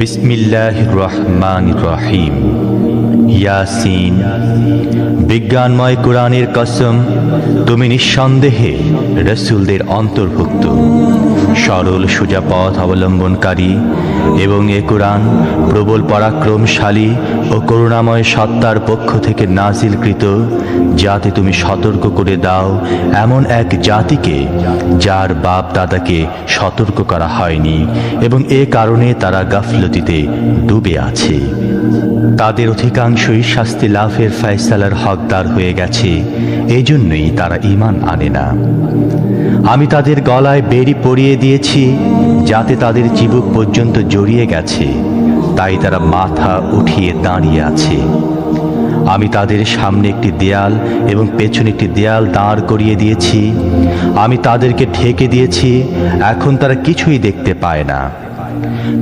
বিসমিল্লাহ রহমান রহিম। ইয়াসিন, বিজ্ঞানময় কোরআনের কসম, তুমি নিঃসন্দেহে রসুলদের অন্তর্ভুক্ত। সরল, সোজা পথ অবলম্বনকারী এবং এ কোরআন প্রবল পরাক্রমশালী ও করুণাময় সত্তার পক্ষ থেকে নাজিলকৃত, যাতে তুমি সতর্ক করে দাও এমন এক জাতিকে যার বাপ দাদাকে সতর্ক করা হয়নি এবং এ কারণে তারা গাফলতিতে ডুবে আছে। তাদের অধিকাংশই শাস্তি লাভের ফয়সালার হকদার হয়ে গেছে এই জন্যই তারা ইমান আনে না। আমি তাদের গলায় বেরি পরিয়ে দিয়েছি, যাতে তাদের চিবুক পর্যন্ত জড়িয়ে গেছে, তাই তারা মাথা উঠিয়ে দাঁড়িয়ে আছে। আমি তাদের সামনে একটি দেয়াল এবং পেছনে একটি দেয়াল দাঁড় করিয়ে দিয়েছি, আমি তাদেরকে ঢেকে দিয়েছি, এখন তারা কিছুই দেখতে পায় না।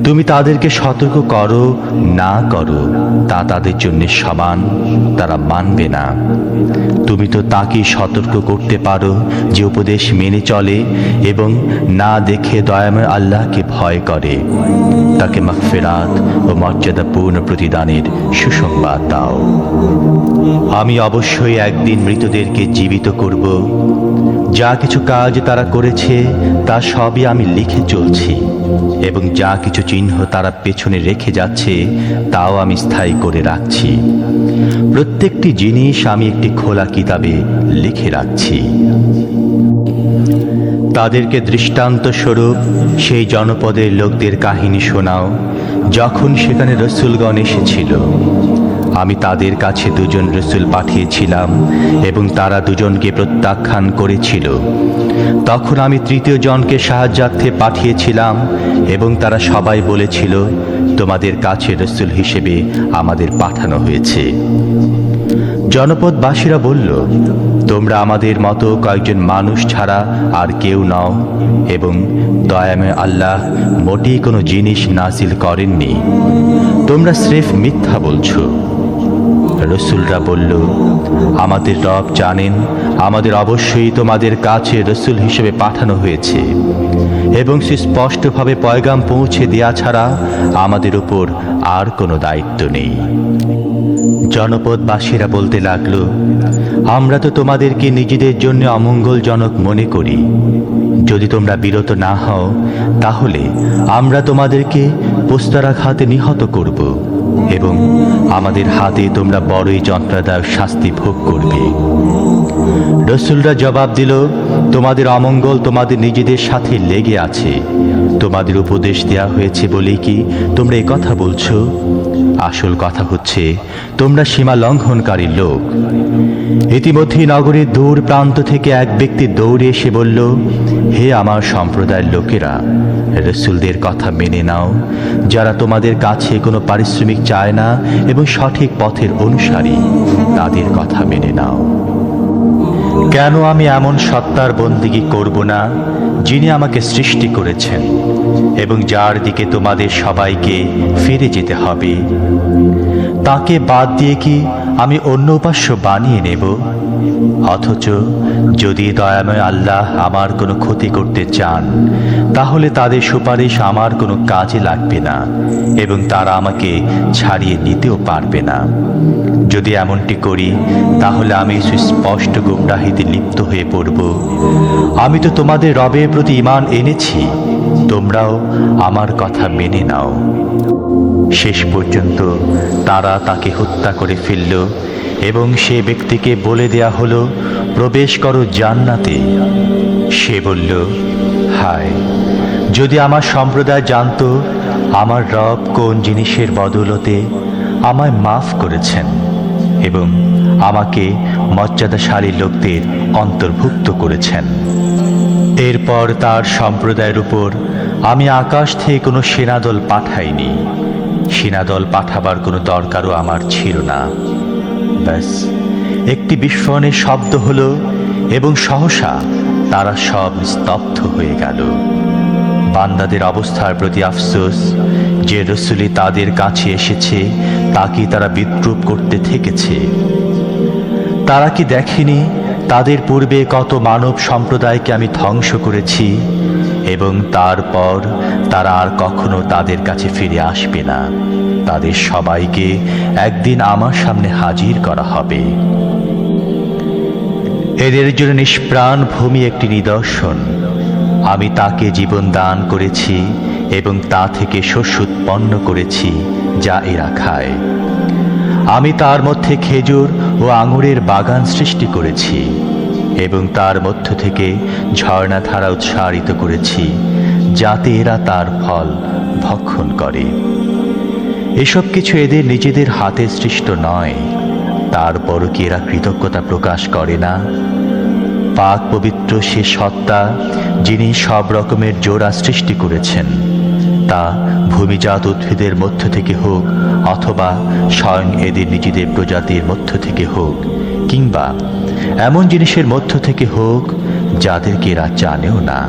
তুমি তাদেরকে সতর্ক করো, না করো, তা তাদের জন্য সমান, তারা মানবে না। তুমি তো তাকে সতর্ক করতে পারো যে উপদেশ মেনে চলে এবং না দেখে দয়াময় আল্লাহকে ভয় করে। তাকে মাগফিরাত ও মর্যাদাপূর্ণ প্রতিদানের সুসংবাদ দাও। আমি অবশ্যই একদিন মৃতদেরকে জীবিত করব। যা কিছু কাজ তারা করেছে, তা সবই আমি লিখে চলছি এবং যা কিছু চিহ্ন তারা পেছনে রেখে যাচ্ছে, তাও আমি স্থায়ী করে রাখছি। প্রত্যেকটি জিনিস আমি একটি খোলা কিতাবে লিখে রাখছি। তাদেরকে দৃষ্টান্ত স্বরূপ সেই জনপদের লোকদের কাহিনী শোনাও, যখন সেখানে রসুলগণ এসেছিল। আমি তাদের কাছে দুজন রসুল পাঠিয়েছিলাম এবং তারা দুজনকে প্রত্যাখ্যান করেছিল। তখন আমি তৃতীয় জনকে সাহায্যার্থে পাঠিয়েছিলাম এবং তারা সবাই বলেছিল, তোমাদের কাছে রসুল হিসেবে আমাদের পাঠানো হয়েছে। জনপদবাসীরা বলল, তোমরা আমাদের মতো কয়েকজন মানুষ ছাড়া আর কেউ নও এবং দয়ামে আল্লাহ মোটেই কোনো জিনিস নাসিল করেননি। তোমরা স্রেফ মিথ্যা বলছো। রসুলরা বলল, আমাদের রব জানেন, আমাদের অবশ্যই তোমাদের কাছে রসুল হিসেবে পাঠানো হয়েছে। এবং সুস্পষ্টভাবে পয়গাম পৌঁছে দেয়া ছাড়া আমাদের উপর আর কোনো দায়িত্ব নেই। জনপদবাসীরা বলতে লাগল, আমরা তো তোমাদেরকে নিজেদের জন্য অমঙ্গলজনক মনে করি। যদি তোমরা বিরত না হও, তাহলে আমরা তোমাদেরকে পোস্তারাঘাতে নিহত করব। এবং আমাদের হাতে তোমরা বড়ই যন্ত্রণাদায়ক শাস্তি ভোগ করবে। রসুলরা জবাব দিল, তোমাদের অমঙ্গল তোমাদের নিজেদের সাথে লেগে আছে। তোমাদের উপদেশ দেয়া হয়েছে বলেই কি তোমরা কথা বলছো? আসল কথা হচ্ছে, তোমরা সীমা লঙ্ঘনকারী লোক। ইতিমধ্যে নগরের দূর প্রান্ত থেকে এক ব্যক্তি দৌড়ে এসে বলল, হে আমার সম্প্রদায়ের লোকেরা, রসুলদের কথা মেনে নাও। যারা তোমাদের কাছে কোনো পারিশ্রমিক চায় না এবং সঠিক পথের অনুসারী, তাদের কথা মেনে নাও। কেন আমি এমন সত্তার বন্দিগি করব না, যিনি আমাকে সৃষ্টি করেছেন? এবং যার দিকে তোমাদের সবাইকে ফিরে যেতে হবে। তাকে বাদ দিয়ে কি আমি অন্য উপাস্য বানিয়ে নেব? অথচ যদি দয়াময় আল্লাহ আমার কোনো ক্ষতি করতে চান, তাহলে তাদের সুপারিশ আমার কোনো কাজে লাগবে না এবং তারা আমাকে ছাড়িয়ে নিতেও পারবে না। যদি এমনটি করি, তাহলে আমি সুস্পষ্ট গুমরাহিতে লিপ্ত হয়ে পড়ব। আমি তো তোমাদের রবের প্রতি ইমান এনেছি। তোমরাও আমার কথা মেনে নাও। শেষ পর্যন্ত তারা তাকে হত্যা করে ফেলল এবং সে ব্যক্তিকে বলে দেয়া হলো, প্রবেশ করো জান্নাতে। সে বলল, হায়, যদি আমার সম্প্রদায় জানতো, আমার রব কোন জিনিসের বদলতে আমায় মাফ করেছেন এবং আমাকে মর্যাদাশালী লোকদের অন্তর্ভুক্ত করেছেন। এরপর তার সম্প্রদায়ের উপর আমি আকাশ থেকে কোনো সেনাদল পাঠাইনি। সেনাদল পাঠাবার কোনো দরকারও আমার ছিল না। ব্যাস, একটি বিস্ফোরণের শব্দ হলো এবং সহসা তারা সব স্তব্ধ হয়ে গেল। বান্দাদের অবস্থার প্রতি আফসোস, যে রসুলি তাদের কাছে এসেছে তাকে তারা বিদ্রুপ করতে থেকেছে। তারা কি দেখেনি তাদের পূর্বে কত মানব সম্প্রদায়কে আমি ধ্বংস করেছি, এবং তারপর তারা আর কখনো তাদের কাছে ফিরে আসবে না। তাদের সবাইকে একদিন আমার সামনে হাজির করা হবে। এদের জন্য নিষ্প্রাণ ভূমি একটি নিদর্শন। আমি তাকে জীবন দান করেছি, এবং তা থেকে শস্য উৎপন্ন করেছি, যা এরা খায়। আমি তার মধ্যে খেজুর ও আঙুরের বাগান সৃষ্টি করেছি এবং তার মধ্য থেকে ঝর্ণাধারা উৎসারিত করেছি, যাতে এরা তার ফল ভক্ষণ করে। এসব কিছু এদের নিজেদের হাতে সৃষ্ট নয়। তারপরও কি এরা কৃতজ্ঞতা প্রকাশ করে না? পাক পবিত্র সে সত্তা, যিনি সব রকমের জোড়া সৃষ্টি করেছেন তা ভূমিজাত উদ্ভিদের মধ্য থেকে হোক অথবা স্বয়ং এদের নিজেদের প্রজাতির মধ্য থেকে হোক, কিংবা এমন জিনিসের মধ্য থেকে হোক যাদেরকে এরা জানেও না।